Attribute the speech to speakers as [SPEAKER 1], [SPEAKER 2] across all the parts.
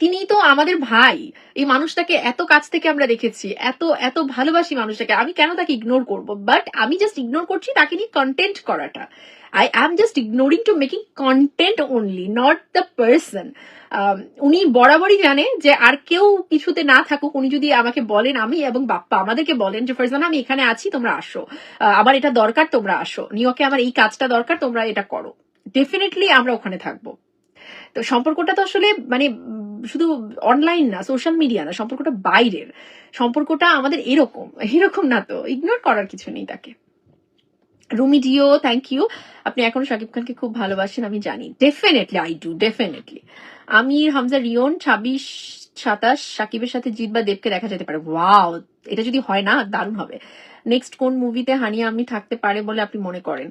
[SPEAKER 1] তিনি তো আমাদের ভাই। এই মানুষটাকে এত কাছ থেকে আমরা দেখেছি, এত এত ভালোবাসি মানুষটাকে। আমি কেন তাকে ইগনোর করব? বাট আমি জাস্ট ইগনোর করছি তাকে নিয়ে কন্টেন্ট করাটা। I am just ignoring to making content only not the person উনি বরাবরই জানে যে আর কেউ কিছুতে না থাকুক, উনি যদি আমাকে বলেন আমি এবং বাপ্পা আমাদেরকে বলেন যে, ফারজানা, আমি এখানে আছি, তোমরা আসো। আমার এটা দরকার, তোমরা আসো। নিয়োকে আমার এই কাজটা দরকার, তোমরা এটা করো। ডেফিনেটলি আমরা ওখানে থাকব। তো সম্পর্কটা তো আসলে মানে শুধু অনলাইন না সোশ্যাল মিডিয়া না, সম্পর্কটা বাইরের। সম্পর্কটা আমাদের এরকম এরকম না তো ইগনোর করার কিছু নেই তাকে। রুমিডিও থ্যাংক ইউ আপনি এখনও শাকিব খানকে খুব ভালোবাসেন, আমি জানি। Definitely I do definitely Amir, Hamza, Rion, ছাব্বিশ, সাতাশ সাকিবের সাথে জিৎ বা দেবকে দেখা যেতে পারে। ওয়াও এটা যদি হয় না, দারুণ হবে। নেক্সট কোন মুভিতে হানিয়া আমি থাকতে পারে বলে আপনি মনে করেন?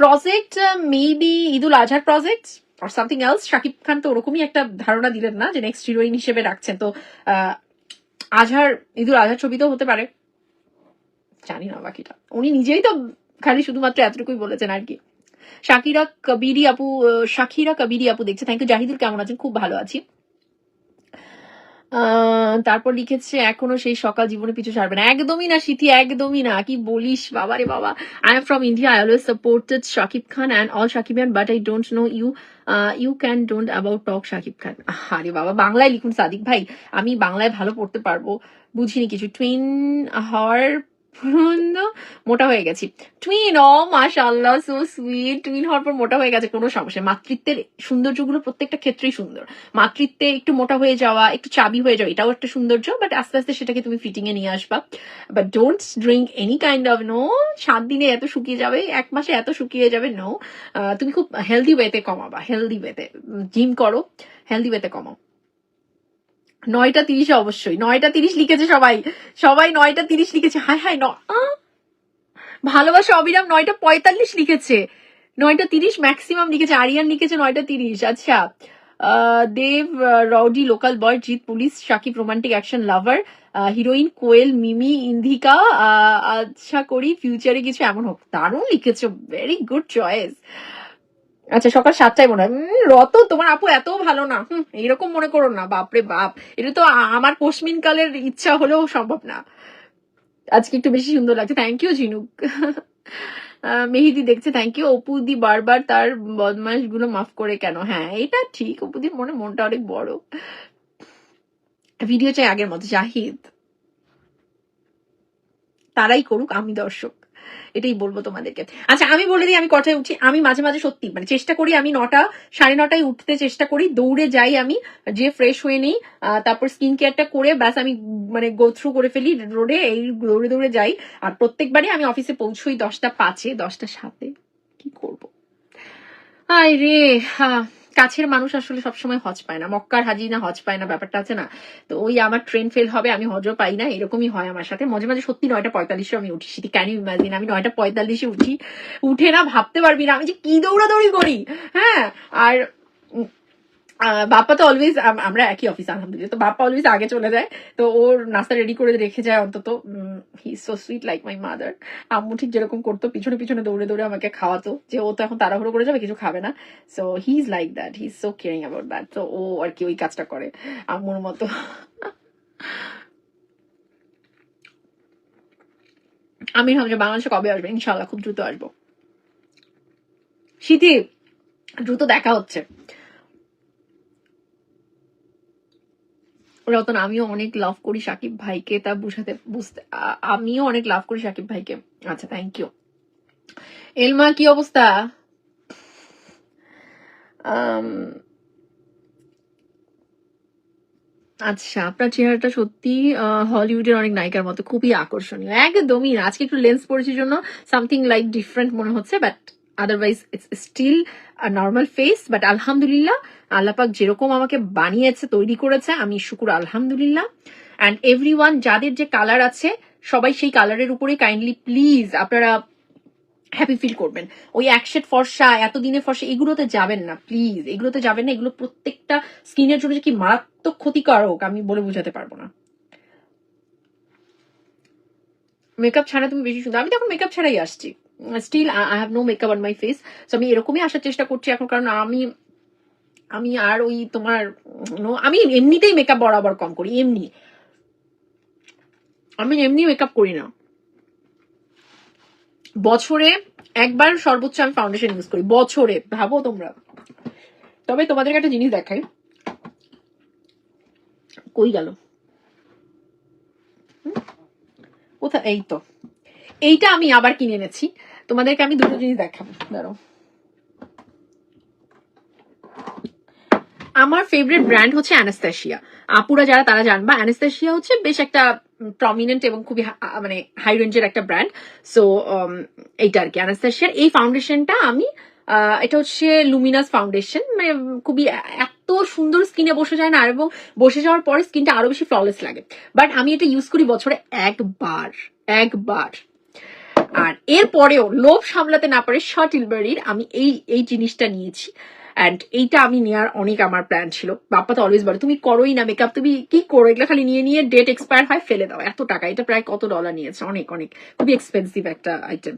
[SPEAKER 1] প্রজেক্ট মেবি ঈদুল আজহার প্রজেক্ট আর সামথিং এলস শাকিব খান তো ওরকমই একটা ধারণা দিলেন না যে নেক্সট হিরোইন হিসেবে রাখছেন। তো আজহার, ইঁদুর আজহার ছবিতেও হতে পারে। জানি না বাকিটা। উনি নিজেই তো খালি শুধুমাত্র এতটুকুই বলেছেন আর কি। শাকিরা কবিরি আপু শাকিরা কবিরি আপু দেখছে। থ্যাংক ইউ জাহিদুল, কেমন আছেন? খুব ভালো আছি। তারপর লিখেছে, এখনও সেই সকাল জীবনে পিছু ছাড়বে না। একদমই না, সিথি, একদমই না। কি বলিস, বাবা রে বাবা। I am from India I always supported Shakib Khan and all Shakib Khan but I don't know you you can don't about talk Shakib Khan আরে বাবা, বাংলায় লিখুন সাদিক ভাই। আমি বাংলায় ভালো পড়তে পারব। বুঝিনি কিছু। টুইন হওয়ার পর্যন্ত মোটা হয়ে গেছি। টুইন ও মাশাল্লাহ সো সুইট টুইন হওয়ার পর মোটা হয়ে গেছে, কোনো সমস্যা মাতৃত্বের সৌন্দর্যগুলো প্রত্যেকটা ক্ষেত্রেই সুন্দর। মাতৃত্বে একটু মোটা হয়ে যাওয়া, একটু চাবি হয়ে যাওয়া, এটাও একটা সৌন্দর্য বাট আস্তে আস্তে সেটাকে তুমি ফিটিং এ নিয়ে আসবা। But don't drink any kind of no সাত দিনে এত শুকিয়ে যাবে, এক মাসে এত শুকিয়ে যাবে নো তুমি খুব হেলদি ওয়েতে কমাবা হেলদি ওয়েতে জিম করো হেলদি ওয়েতে কমাও। নয়টা তিরিশে অবশ্যই। নয়টা তিরিশ লিখেছে সবাই। সবাই নয়টা তিরিশ লিখেছে। হাই হাই ন ভালোবাসা অবিরাম নয়টা পঁয়তাল্লিশ লিখেছে। নয়টা তিরিশ ম্যাক্সিমাম লিখেছে। আরিয়ান লিখেছে নয়টা তিরিশ। আচ্ছা। Dev rowdy local boy Jeet police Shakib romantic action lover heroine Koel Mimi Indika ah, আশা করি ফিউচারে কিছু এমন হোক। দারুণ লিখেছো। ভেরি গুড চয়েস আচ্ছা সকাল সাতটায় মনে হয়। রত তোমার আপু এত ভালো না। হুম, এরকম মনে করো না। বাপরে বাপ। এটা তো আমার কোশমিন কালের ইচ্ছা হলেও সম্ভব না। আজকে একটু বেশি সুন্দর লাগছে। থ্যাংক ইউ ঝিনুক। মেহেদি দেখছে। থ্যাংক ইউ অপুদি বারবার তার বদমাইশগুলো মাফ করে কেন? হ্যাঁ এটা ঠিক। অপুদির মনে মনটা অনেক বড়। ভিডিও চাই আগের মতো। জাহিদ। তারাই করুক আমি দর্শক। এটাই বলব তোমাদেরকে। আচ্ছা আমি বলে দিই, আমি কটায় উঠি আমি মাঝে মাঝে সত্যি মানে চেষ্টা করি আমি নটা, সাড়ে নটায় উঠতে চেষ্টা করি, দৌড়ে যাই আমি, যে ফ্রেশ হয়ে নিই তারপর স্কিন কেয়ারটা করে ব্যাস আমি মানে গো থ্রু করে ফেলি, রোডে এই দৌড়ে দৌড়ে যাই। আর প্রত্যেকবারই আমি অফিসে পৌঁছই দশটা পাঁচে, দশটা সাতে। কি করব? আয় রে, হা। কাছের মানুষ আসলে সবসময় হজ পায় না। মক্কার হাজি না, হজ পায় না, ব্যাপারটা আছে না? তো ওই আমার ট্রেন ফেল হবে, আমি হজও পাই না, এরকমই হয় আমার সাথে। মাঝে মাঝে সত্যি নয়টা পঁয়তাল্লিশে আমি উঠি। সেটি ক্যান ইমাজিন আমি নয়টা পঁয়তাল্লিশে উঠি। উঠে না, ভাবতে পারবি না আমি যে কি দৌড়াদৌড়ি করি হ্যাঁ? আর বাপ্পা তো অলওয়েজ আমরা একই অফিস আলহামদুলিল্লাহ। তো বাপ্পা অলওয়েজ আগে চলে যায়। তো ওর নাস্তা রেডি করে রেখে যায় অন্তত। He so sweet like my mother আম্মু ঠিক যেরকম করতো, পিছনে পিছনে দৌড়ে দৌড়ে আমাকে খাওয়াতো যে ও তো এখন তাড়াহুড়ো করে যাবে, কিছু খাবে না। So he is like that he is so caring about that তো ও আর কি ওই কাজটা করে, আম্মুর মতো। আমি ভাবছি বাংলাদেশে কবে আসবে? ইনশাল্লাহ খুব দ্রুত আসব। শীতে দ্রুত দেখা হচ্ছে। রতন, আমিও অনেক লাভ করি সাকিব ভাইকে, তা বুঝাতে, বুঝতে আমিও অনেক লাভ করি সাকিব ভাইকে। আচ্ছা থ্যাংক ইউ এলমা, কি অবস্থা? আচ্ছা আপনার চেহারাটা সত্যি হলিউডের অনেক নায়িকার মতো, খুবই আকর্ষণীয়। একদমই আজকে একটু লেন্স পড়েছি জন্য সামথিং লাইক ডিফারেন্ট মনে হচ্ছে but otherwise it's still normal face but আলহামদুলিল্লাহ আল্লাপাক যেরকম আমাকে বানিয়েছে, তৈরি করেছে, আমি শুকুর আলহামদুলিল্লাহ অ্যান্ড এভরি যাদের যে কালার আছে, সবাই সেই কালারের উপরে কাইন্ডলি প্লিজ আপনারা হ্যাপি ফিল করবেন। ওই একশেট ফর্সা এতদিনে ফর্সা, এগুলোতে যাবেন না প্লিজ এগুলোতে যাবেন না, এগুলো প্রত্যেকটা স্কিনের জন্য কি মারাত্মক ক্ষতিকারক, আমি বলে বোঝাতে পারব না। মেকআপ ছাড়া তুমি বেশি সুন্দর আমি তো এখন মেকআপ ছাড়াই আসছি। Still I have no makeup on my face তো আমি এরকমই আসার চেষ্টা করছি এখন, কারণ আমি আমি আর ওই তোমার আমি এমনিতেই মেকআপ বরাবর কম করি, এমনি। আমি এমনি মেকআপ করি না। বছরে একবার সর্বোচ্চ আমি ফাউন্ডেশন ইউজ করি, বছরে, ভাবো তোমরা। তবে তোমাদেরকে একটা জিনিস দেখাই। কই গেল? কোথায়? এই তো। এইটা আমি আবার কিনে এনেছি। তোমাদেরকে আমি দুটো জিনিস দেখাবো। দাঁড়াও। আমার ফেভারিট ব্র্যান্ড হচ্ছে অ্যানাস্তাসিয়া আপুরা যারা তারা জানবা অ্যানাস্তাসিয়া হচ্ছে বেশ একটা প্রমিনেন্ট এবং খুবই মানে হাই রেঞ্জের একটা ব্র্যান্ড সো এইটা আর কি অ্যানাস্তাসিয়ার এই ফাউন্ডেশনটা আমি এটা হচ্ছে লুমিনাস ফাউন্ডেশন মানে খুবই এত সুন্দর স্কিনে বসে যায় না এবং বসে যাওয়ার পরে স্কিনটা আরও বেশি ফ্ললেস লাগে। বাট আমি এটা ইউজ করি বছরে একবার একবার। আর এরপরেও লোভ সামলাতে না পারে শর্টিলবারির আমি এই এই জিনিসটা নিয়েছি। অ্যান্ড এইটা আমি নেওয়ার অনেক আমার প্ল্যান ছিল। বাপ্পা তো অলওয়েজ বলে, তুমি করোই না মেকআপ তুমি কি করো? এগুলো খালি নিয়ে নিয়ে ডেট এক্সপায়ার হয়, ফেলে দাও। এত টাকা, এটা প্রায় কত ডলার নিয়েছে? অনেক অনেক। খুবই এক্সপেন্সিভ একটা আইটেম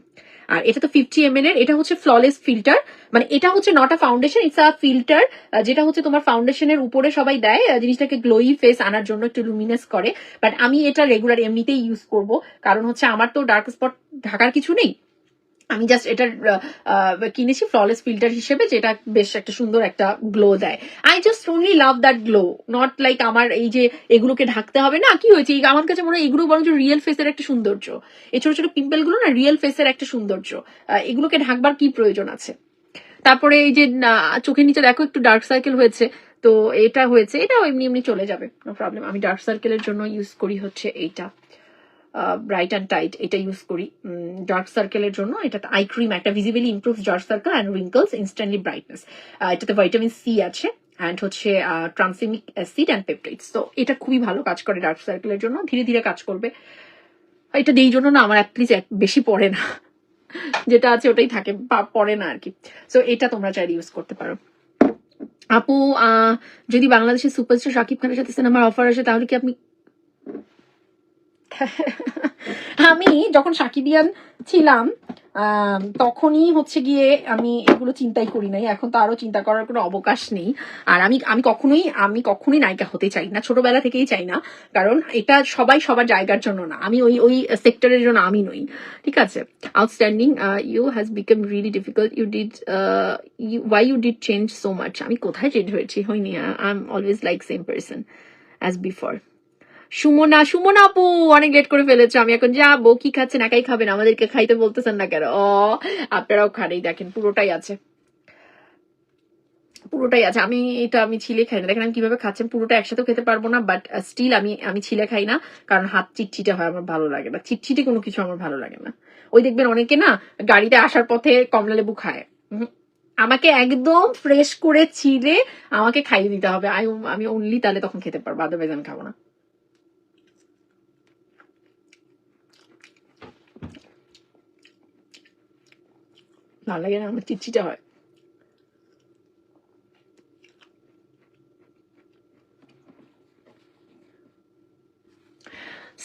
[SPEAKER 1] আর এটা তো ফিফটি এম এর, এটা হচ্ছে ফ্ললেস ফিল্টার মানে এটা হচ্ছে not a foundation it's a filter যেটা হচ্ছে তোমার ফাউন্ডেশনের উপরে সবাই দেয় জিনিসটাকে গ্লোই ফেস আনার জন্য একটু লুমিনাস করে। বাট আমি এটা রেগুলার এমনিতেই ইউজ করব। কারণ হচ্ছে আমার তো ডার্ক স্পট ঢাকার কিছু নেই। আমি জাস্ট এটার কিনেছি ফ্ললেস ফিল্টার হিসেবে, যেটা বেশ একটা সুন্দর একটা গ্লো দেয়। I just only love that glow not like আমার এই যে এগুলোকে ঢাকতে হবে না, কি হয়েছে? আমার কাছে মনে হয় এগুলো বরঞ্চ রিয়েল ফেসের একটা সৌন্দর্য। এই ছোট ছোট পিম্পলগুলো না রিয়েল ফেসের একটা সৌন্দর্য। এগুলোকে ঢাকবার কি প্রয়োজন আছে? তারপরে এই যে চোখের নিচে দেখো একটু ডার্ক সার্কেল হয়েছে, তো এটা হয়েছে, এটাও এমনি এমনি চলে যাবে নো প্রবলেম আমি ডার্ক সার্কেলের জন্য ইউজ করি হচ্ছে এইটা। ব্রাইট অ্যান্ড টাইট এটা ইউজ করি। ডার্ক সার্কেলের জন্য এটা আই ক্রিম একটা visibly improve dark circle and wrinkles instantly brightness এটাতে ভাইটামিন সি আছে অ্যান্ড হচ্ছে ট্রান্সিমিক অ্যাসিড অ্যান্ড পেপটাইডস তো এটা খুবই ভালো কাজ করে ডার্ক সার্কেলের জন্য, ধীরে ধীরে কাজ করবে। এটা এই জন্য না, আমার অ্যাটলিস্ট বেশি পড়ে না। যেটা আছে ওটাই থাকে পড়ে না আর কি। সো এটা তোমরা চাইলে ইউজ করতে পারো। আপু যদি বাংলাদেশের সুপারস্টার শাকিব খানের সাথে সিনেমার অফার আসে, তাহলে কি আপনি আমি যখন সাকিবিয়ান ছিলাম তখনই হচ্ছে গিয়ে আমি এগুলো চিন্তাই করি নাই। এখন তো আরও চিন্তা করার কোনো অবকাশ নেই। আর আমি আমি কখনোই আমি কখনোই নায়িকা হতে চাই না। ছোটবেলা থেকেই চাই না। কারণ এটা সবাই সবার জায়গার জন্য না। আমি ওই ওই সেক্টরের জন্য আমি নই। ঠিক আছে? Outstanding you has become really difficult you did why you did change so much আমি কোথায় চেঞ্জ হয়েছি? হয়নি I am always like same person as before Sumona Sumona আপু, অনেক লেট করে ফেলেছে। আমি এখন যাব। কি খাচ্ছেন? একাই খাবেন? আমাদেরকে খাইতে বলতেছেন না কেন? ও, আপনারাও খান। এই দেখেন, পুরোটাই আছে। পুরোটাই আছে। আমি, এটা আমি ছিলে খাই না। দেখেন আমি কীভাবে খাচ্ছেন। পুরোটা একসাথে খেতে পারব না বাট স্টিল আমি আমি ছিলে খাই না, কারণ হাত চিটচিটে হয়, আমার ভালো লাগে না। চিটচিটে কোনো কিছু আমার ভালো লাগে না। ওই দেখবেন অনেকে না, গাড়িতে আসার পথে কমলা লেবু খায়। আমাকে একদম ফ্রেশ করে ছিলে আমাকে খাইয়ে দিতে হবে। আমি অনলি তাহলে তখন খেতে পারব আদারওয়াইজ আমি খাব না। ভালো লাগে না আমার চিটচিটে হয়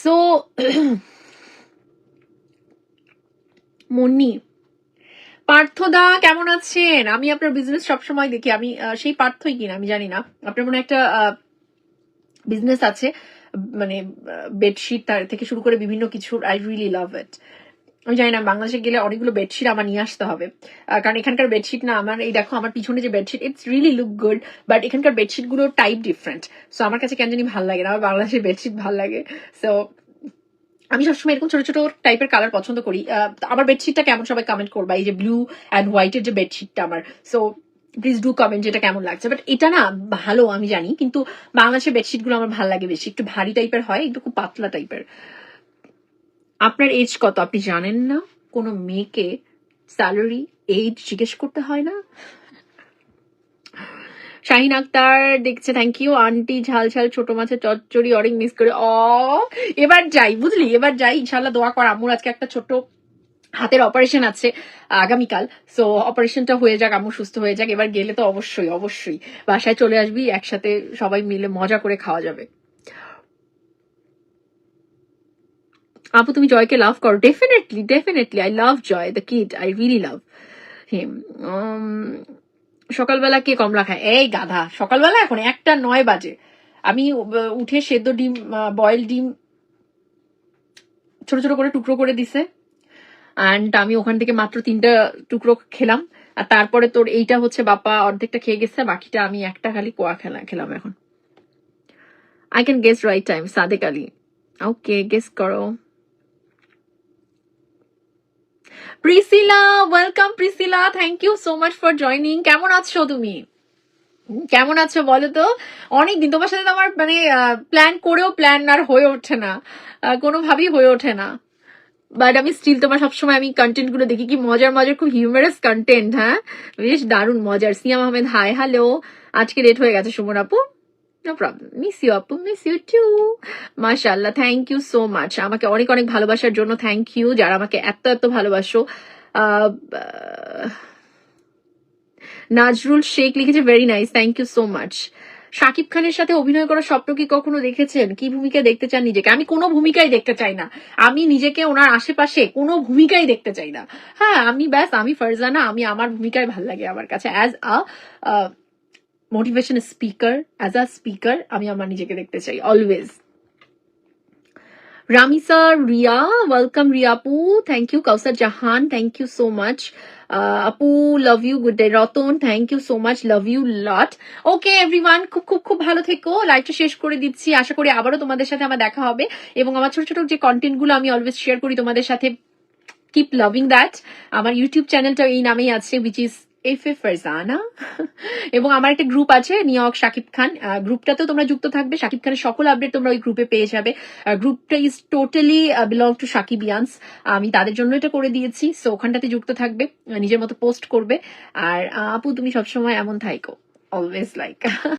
[SPEAKER 1] সো মুন্নি পার্থদা কেমন আছেন? আমি আপনার বিজনেস সবসময় দেখি। আমি সেই পার্থই কিনা, আমি জানি না। আপনার মনে একটা বিজনেস আছে মানে বেডশিট তার থেকে শুরু করে বিভিন্ন কিছু আই রিয়েলি লাভ ইট আমি জানি না, বাংলাদেশে গেলে অনেকগুলো বেডশিট আমার নিয়ে আসতে হবে। কারণ এখানকার বেডশিট না, আমার এই দেখো, আমার পিছনে যে bedsheet it's really look good but এখানকার বেডশিটগুলো টাইপ ডিফারেন্ট সো আমার কাছে কেন জানি ভালো লাগে না, আমার বাংলাদেশের বেডশিট ভালো লাগে। সো আমি সবসময় এরকম ছোট ছোট টাইপের কালার পছন্দ করি। আমার বেডশিটটা কেমন সবাই কমেন্ট করবা, এই যে ব্লু অ্যান্ড হোয়াইটের যে বেডশিটটা আমার। সো প্লিজ ডু কমেন্ট যেটা কেমন লাগছে। বাট এটা না ভালো, আমি জানি, কিন্তু বাংলাদেশের বেডশিটগুলো আমার ভালো লাগে বেশি। একটু ভারী টাইপের হয়, একটু খুব পাতলা টাইপের আপনার এজ কত? আপনি জানেন না? কোনো মেয়েকে স্যালারি এইজ জিজ্ঞেস করতে হয় না? শাহিন আক্তার দেখছে থ্যাংক ইউ আন্টি, ঝাল ঝাল, ছোট মাছের চচ্চড়ি অনেক মিস করে। অ, এবার যাই, বুঝলি? এবার যাই ইনশাল্লাহ দোয়া কর। আমুর আজকে একটা ছোট হাতের অপারেশন আছে, আগামীকাল। সো অপারেশনটা হয়ে যাক, আম্মু সুস্থ হয়ে যাক। এবার গেলে তো অবশ্যই অবশ্যই বাসায় চলে আসবি, একসাথে সবাই মিলে মজা করে খাওয়া যাবে। আপু, তুমি জয়কে লাভ করো। Definitely definitely I love Joy the kid I really love him সকালবেলা কে কমলা খায় এই গাধা। সকালবেলা এখন একটা নয় বাজে। আমি উঠে সেদ্ধ ডিম বয়েল ডিম ছোট ছোট করে টুকরো করে দিছে। অ্যান্ড আমি ওখান থেকে মাত্র তিনটা টুকরো খেলাম। আর তারপরে তোর এইটা হচ্ছে বাপা অর্ধেকটা খেয়ে গেছে, বাকিটা আমি একটা খালি কোয়া খেলা, খেলাম এখন। I can guess right time Sadek Ali. Okay guess করো। Priscilla welcome Priscilla thank you so much for joining কেমন আছো তুমি? কেমন আছো বলো তো? অনেকদিন তোমার সাথে আমার মানে প্ল্যান করেও প্ল্যান আর হয়ে ওঠে না। কোনোভাবেই হয়ে ওঠে না। বাট আমি স্টিল তোমার সবসময় আমি কন্টেন্টগুলো দেখি। কি মজার মজার, খুব হিউমারাস কন্টেন্ট হ্যাঁ? বেশ দারুণ মজার। সিয়াম আহমেদ হাই হ্যালো আজকে লেট হয়ে গেছে, সুমন আপু। নো প্রবলেম মিস ইউ আপু মিস ইউ টু মাশাল্লাহ থ্যাংক ইউ সো মাচ আমাকে অনেক অনেক ভালোবাসার জন্য থ্যাংক ইউ যারা আমাকে এত এত ভালোবাসো। নাজরুল শেখ লিখেছে very nice thank you so much Shakib খানের সাথে অভিনয় করার স্বপ্ন কি কখনো দেখেছেন? কি ভূমিকা দেখতে চান নিজেকে? আমি কোনো ভূমিকাই দেখতে চাই না। আমি নিজেকে, ওনার আশেপাশে কোনো ভূমিকাই দেখতে চাই না। হ্যাঁ আমি ব্যাস, আমি ফারজানা, আমি আমার ভূমিকায় ভালো লাগে আমার কাছে as a motivation speaker as a speaker আমি আমার নিজেকে দেখতে চাই অলওয়েজ রামিসা রিয়া ওয়েলকাম রিয়া আপু. Thank you Kawsar Jahan thank you so much আপু love you good day Ratan thank you so much love you lot okay everyone খুব খুব খুব ভালো থেকো। লাইভটা শেষ করে দিচ্ছি। আশা করি আবারও তোমাদের সাথে আমার দেখা হবে। এবং আমার ছোট ছোট যে কন্টেন্টগুলো আমি অলওয়েজ শেয়ার করি তোমাদের সাথে কিপ লাভিং দ্যাট আমার ইউটিউব চ্যানেলটা এই নামেই আছে which is F A Farzana এবং আমার একটা গ্রুপ আছে নিয়ক শাকিব খান। গ্রুপটাতেও তোমরা যুক্ত থাকবে। শাকিব খানের সকল আপডেট তোমরা ওই গ্রুপে পেয়ে যাবে। গ্রুপটা ইজ টোটালি বিলং টু সাকিবিয়ান্স। আমি তাদের জন্য এটা করে দিয়েছি। সো ওখানটাতে যুক্ত থাকবে নিজের মতো পোস্ট করবে। আর আপু, তুমি সবসময় এমন থাইকো। Always like